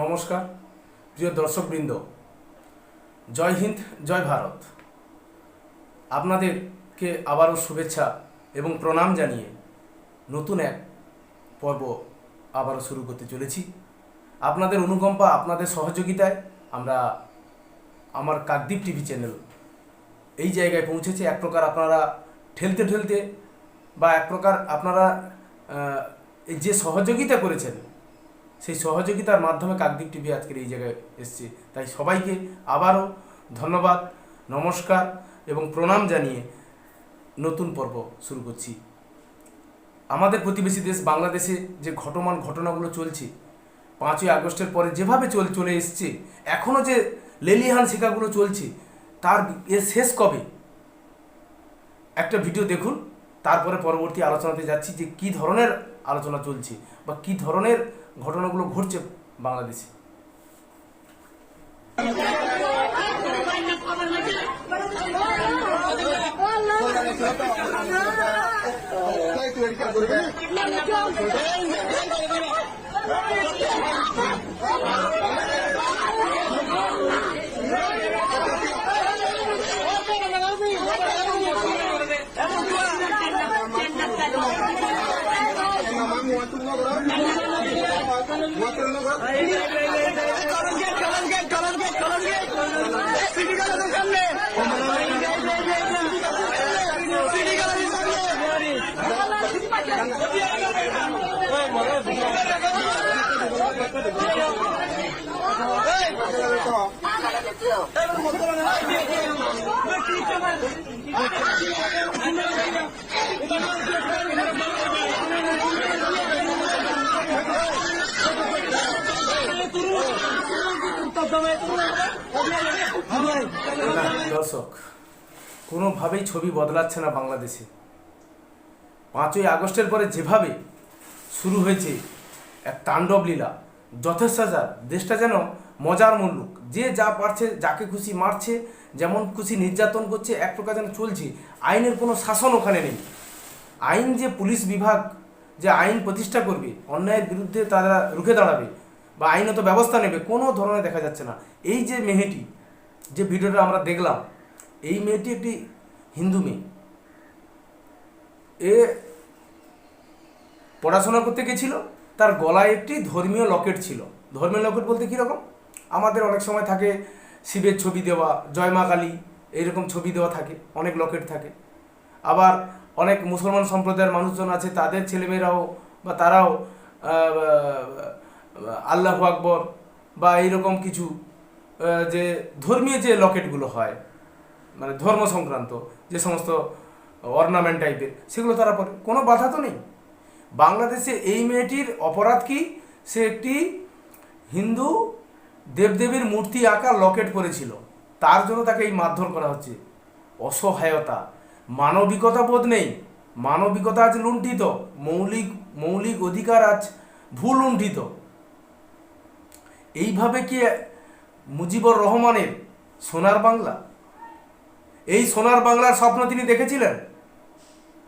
নমস্কার, প্রিয় দর্শকবৃন্দ। জয় হিন্দ, জয় ভারত। আপনাদেরকে আবারও শুভেচ্ছা এবং প্রণাম জানিয়ে নতুন এক পর্ব আবারও শুরু করতে চলেছি। আপনাদের অনুকম্পা, আপনাদের সহযোগিতায় আমরা আমার কাকদ্বীপ টিভি চ্যানেল এই জায়গায় পৌঁছেছে। এক প্রকার আপনারা ঠেলতে ঠেলতে বা এক প্রকার আপনারা যে সহযোগিতা করেছেন সেই সহযোগিতার মাধ্যমে কাকদ্বীপ টিভি আজকের এই জায়গায় এসছে। তাই সবাইকে আবারও ধন্যবাদ, নমস্কার এবং প্রণাম জানিয়ে নতুন পর্ব শুরু করছি। আমাদের প্রতিবেশী দেশ বাংলাদেশে যে ঘটমান, ঘটনাগুলো চলছে, পাঁচই আগস্টের পরে যেভাবে চল, চলে এসছে এখনও যে লেলিহান শিকাগুলো চলছে, তার এর শেষ কবে? একটা ভিডিও দেখুন, তারপরে পরবর্তী আলোচনাতে যাচ্ছি যে কি ধরনের আলোচনা চলছে বা কি ধরনের ঘটনাগুলো ঘটছে বাংলাদেশে। না, দর্শক, কোনোভাবেই ছবি বদলাচ্ছে না বাংলাদেশে। পাঁচই আগস্টের পরে যেভাবে শুরু হয়েছে এক তাণ্ডব লীলা যথেচ্ছাচার দেশটা যেন মজার মুল্লুক যে যা পারছে, যাকে খুশি মারছে, যেমন খুশি নির্যাতন করছে, এক প্রকার যেন চলছে, আইনের কোনো শাসন ওখানে নেই। আইন যে পুলিশ বিভাগ, যে আইন প্রতিষ্ঠা করবে, অন্যায়ের বিরুদ্ধে তারা রুখে দাঁড়াবে বা আইনত ব্যবস্থা নেবে, কোনো ধরনের দেখা যাচ্ছে না। এই যে মেয়েটি, যে ভিডিওটা আমরা দেখলাম, এই মেয়েটি একটি হিন্দু মেয়ে। এ পড়াশোনা করতে গেছিল, তার গলায় একটি ধর্মীয় লকেট ছিল। ধর্মীয় লকেট বলতে কীরকম আমাদের অনেক সময় থাকে শিবের ছবি দেওয়া, জয় মা কালী, এইরকম ছবি দেওয়া থাকে, অনেক লকেট থাকে। আবার অনেক মুসলমান সম্প্রদায়ের মানুষজন আছে, তাদের ছেলেমেয়েরাও বা তারাও আল্লাহ আকবর বা এইরকম কিছু যে ধর্মীয় যে লকেটগুলো হয় মানে ধর্ম সংক্রান্ত যে সমস্ত অর্নামেন্ট টাইপের, সেগুলো তারা পরে কোনো বাধা তো নেই। বাংলাদেশে এই মেয়েটির অপরাধ কি? সে একটি হিন্দু দেবদেবীর মূর্তি আঁকা লকেট পরেছিল তার জন্য তাকে এই মারধর করা হচ্ছে। অসহায়তা। মানবিকতা বোধ নেই। মানবিকতা আজ লুণ্ঠিত। মৌলিক মৌলিক অধিকার আজ ভুল লুণ্ঠিত এইভাবে কি মুজিবুর রহমানের সোনার বাংলা? এই সোনার বাংলার স্বপ্ন তিনি দেখেছিলেন?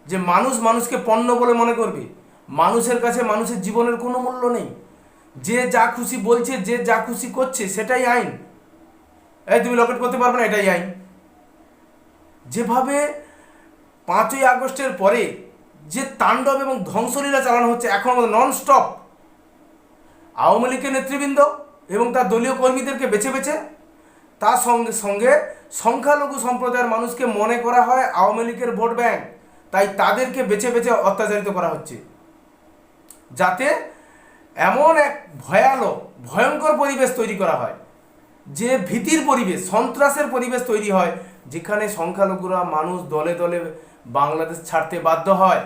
যে মানুষ মানুষকে পণ্য বলে মনে করবে। মানুষের কাছে মানুষের জীবনের কোনো মূল্য নেই। যে যা খুশি বলছে, যে যা খুশি করছে, সেটাই আইন। এই তুমি লকেট করতে পারবে না, এটাই আইন। যেভাবে পাঁচই আগস্টের পরে যে তাণ্ডব এবং ধ্বংসলীলা চালানো হচ্ছে, এখন নন স্টপ আওয়ামী লীগের নেতৃবৃন্দ এবং তার দলীয় কর্মীদেরকে বেছে বেছে তার সঙ্গে সঙ্গে সংখ্যালঘু সম্প্রদায়ের মানুষকে মনে করা হয় আওয়ামী লীগের ভোট ব্যাংক। তাই তাদেরকে বেছে বেছে অত্যাচারিত করা হচ্ছে। যাতে এমন এক ভয়ালো ভয়ঙ্কর পরিবেশ তৈরি করা হয়, যে ভীতির পরিবেশ, সন্ত্রাসের পরিবেশ তৈরি হয়, যেখানে সংখ্যালঘুরা মানুষ দলে দলে বাংলাদেশ ছাড়তে বাধ্য হয়।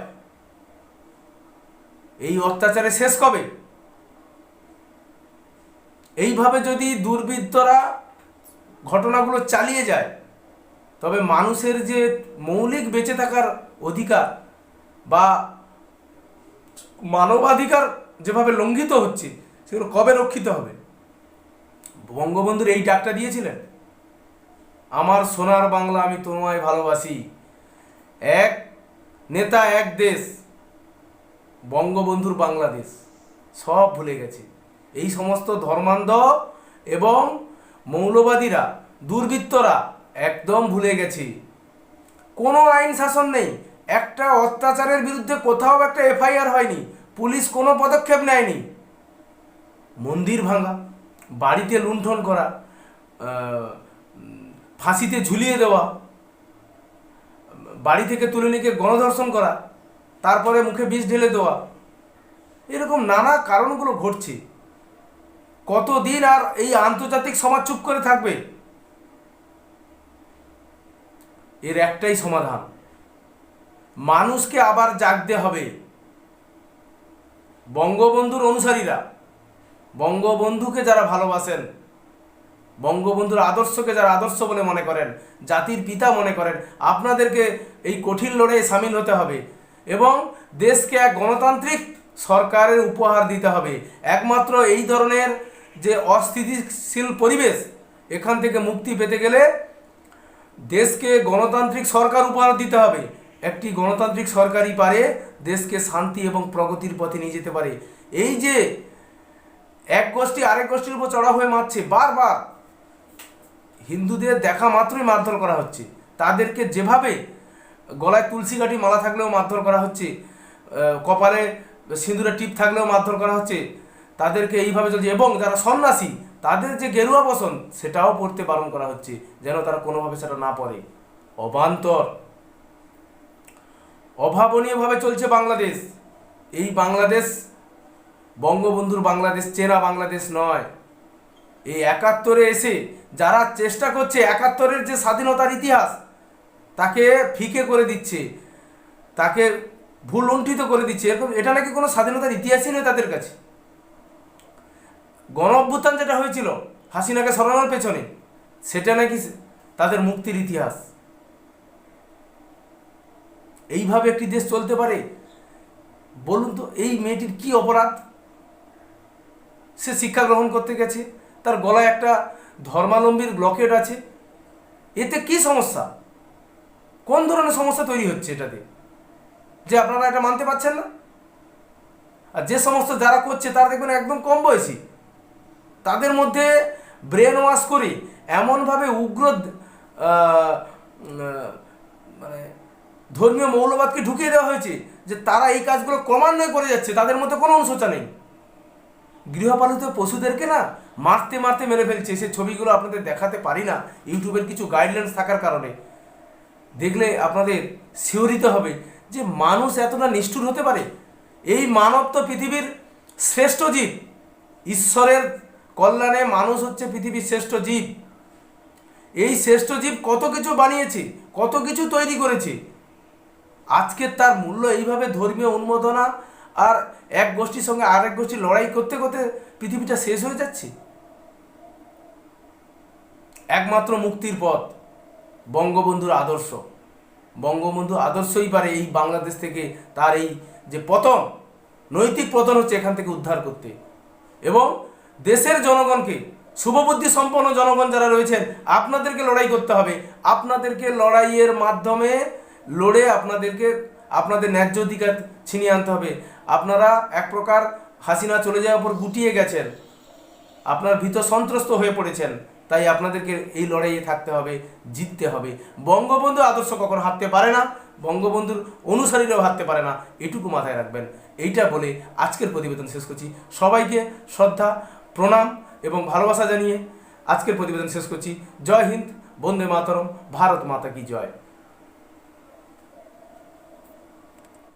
এই অত্যাচারে শেষ কবে? এইভাবে যদি দুর্বৃত্তরা ঘটনাগুলো চালিয়ে যায়, তবে মানুষের যে মৌলিক বেঁচে থাকার অধিকার বা মানবাধিকার যেভাবে লঙ্ঘিত হচ্ছে, সেগুলো কবে রক্ষিত হবে? বঙ্গবন্ধুর এই ডাকটা দিয়েছিলেন? আমার সোনার বাংলা আমি তোমায় ভালোবাসি। এক নেতা, এক দেশ, বঙ্গবন্ধুর বাংলাদেশ। সব ভুলে গেছে। এই সমস্ত ধর্মান্ধ এবং মৌলবাদীরা, দুর্বৃত্তরা একদম ভুলে গেছি। কোনো আইন শাসন নেই। একটা অত্যাচারের বিরুদ্ধে কোথাও একটা এফআইআর হয়নি। পুলিশ কোনো পদক্ষেপ নেয়নি। মন্দির ভাঙা, বাড়িতে লুণ্ঠন করা ফাঁসিতে ঝুলিয়ে দেওয়া, বাড়ি থেকে তুলে গিয়ে গণধর্ষণ করা, তারপরে মুখে বিষ ঢেলে দেওয়া, এরকম নানা কারণগুলো ঘটছে। কতদিন আর এই আন্তর্জাতিক সমাজ চুপ করে থাকবে? এর একটাই সমাধান। মানুষকে আবার জাগতে হবে। বঙ্গবন্ধুর অনুসারীরা, বঙ্গবন্ধুকে যারা ভালোবাসেন, বঙ্গবন্ধুর আদর্শকে যারা আদর্শ বলে মনে করেন, জাতির পিতা মনে করেন, আপনাদেরকে এই কঠিন লড়াইয়ে সামিল হতে হবে এবং দেশকে এক গণতান্ত্রিক সরকারের উপহার দিতে হবে। একমাত্র এই ধরনের যে অস্থিতিশীল পরিবেশ, এখান থেকে মুক্তি পেতে গেলে দেশকে গণতান্ত্রিক সরকার উপহার দিতে হবে। একটি গণতান্ত্রিক সরকারই পারে, দেশকে শান্তি এবং প্রগতির পথে নিয়ে যেতে পারে। এই যে এক গোষ্ঠী আরেক গোষ্ঠীর উপর চড়া হয়ে মারছে, বারবার। হিন্দুদের দেখা মাত্রই মারধর করা হচ্ছে। তাদেরকে যেভাবে গলায় তুলসী কাঠি মালা থাকলেও মারধর করা হচ্ছে কপালে সিঁদুরে টিপ থাকলেও মারধর করা হচ্ছে তাদেরকে এইভাবে চলছে। এবং যারা সন্ন্যাসী, তাদের যে গেরুয়া বসন, সেটাও পড়তে বারণ করা হচ্ছে, যেন তারা কোনোভাবে সেটা না পড়ে। অবান্তর। অভাবনীয়ভাবে চলছে বাংলাদেশ। এই বাংলাদেশ, বঙ্গবন্ধুর বাংলাদেশ চেনা বাংলাদেশ নয়। এই একাত্তরে এসে যারা চেষ্টা করছে, একাত্তরের যে স্বাধীনতার ইতিহাস, তাকে ফিকে করে দিচ্ছে, তাকে ভুল লুণ্ঠিত করে দিচ্ছে, এরকম, এটা নাকি কোনো স্বাধীনতার ইতিহাসই নয় তাদের কাছে। গণ অভ্যুত্থান যেটা হয়েছিল, হাসিনাকে সরানোর পেছনে, সেটা নাকি তাদের মুক্তির ইতিহাস। এইভাবে একটি দেশ চলতে পারে? বলুন তো, এই মেয়েটির কি অপরাধ? সে শিক্ষা গ্রহণ করতে গেছে, তার গলায় একটা ধর্মালম্বীর ব্লকেট আছে। এতে কি সমস্যা? কোন ধরনের সমস্যা তৈরি হচ্ছে এটাতে? যে আপনারা এটা মানতে পারছেন না? আর যে সমস্ত যারা করছে, তারা দেখবেন একদম কম বয়সী। তাদের মধ্যে ব্রেন ওয়াশ করে, এমনভাবে উগ্র মানে ধর্মীয় মৌলবাদকে ঢুকিয়ে দেওয়া হয়েছে যে তারা এই কাজগুলো ক্রমান্বয়ে করে যাচ্ছে, তাদের মধ্যে কোনো অনুশোচনা নেই। গৃহপালিত পশুদেরকে না মারতে মারতে মেরে ফেলছে, সে ছবিগুলো আপনাদের দেখাতে পারি না, ইউটিউবের কিছু গাইডলাইন্স থাকার কারণে। দেখলে আপনাদের শিহরিত হবে যে মানুষ এতটা নিষ্ঠুর হতে পারে। এই মানব তো পৃথিবীর শ্রেষ্ঠ জীব, ঈশ্বরের কল্যাণে মানুষ হচ্ছে পৃথিবীর শ্রেষ্ঠ জীব। এই শ্রেষ্ঠ জীব কত কিছু বানিয়েছে, কত কিছু তৈরি করেছে। আজকে তার মূল্য এইভাবে ধর্মীয় উন্মোদনা আর এক গোষ্ঠীর সঙ্গে আরেক গোষ্ঠী লড়াই করতে করতে পৃথিবীটা শেষ হয়ে যাচ্ছে। একমাত্র মুক্তির পথ, বঙ্গবন্ধুর আদর্শ। বঙ্গবন্ধু আদর্শই পারে এই বাংলাদেশ থেকে তার এই যে পতন, নৈতিক পতন হচ্ছে এখান থেকে উদ্ধার করতে। এবং দেশের জনগণকে শুভবুদ্ধি সম্পন্ন জনগণ যারা রয়েছেন, আপনাদেরকে লড়াই করতে হবে। আপনাদেরকে লড়াইয়ের মাধ্যমে লড়ে আপনাদেরকে, আপনাদের ন্যায্য অধিকার ছিনিয়ে আনতে হবে। আপনারা এক প্রকার হাসিনা চলে যাওয়ার পর গুটিয়ে গেছেন। আপনার ভিতর সন্ত্রস্ত হয়ে পড়েছেন। তাই আপনাদেরকে এই লড়াইয়ে থাকতে হবে, জিততে হবে। বঙ্গবন্ধু আদর্শ কখনো হারতে পারে না, বঙ্গবন্ধুর অনুসারীরাও হারতে পারে না। এটুকু মাথায় রাখবেন। এইটা বলে আজকের প্রতিবেদন শেষ করছি। সবাইকে শ্রদ্ধা প্রণাম এবং ভালোবাসা জানিয়ে আজকের প্রতিবেদন শেষ করছি। জয় হিন্দ, বন্দে মাতরম, ভারত মাতা কি জয়।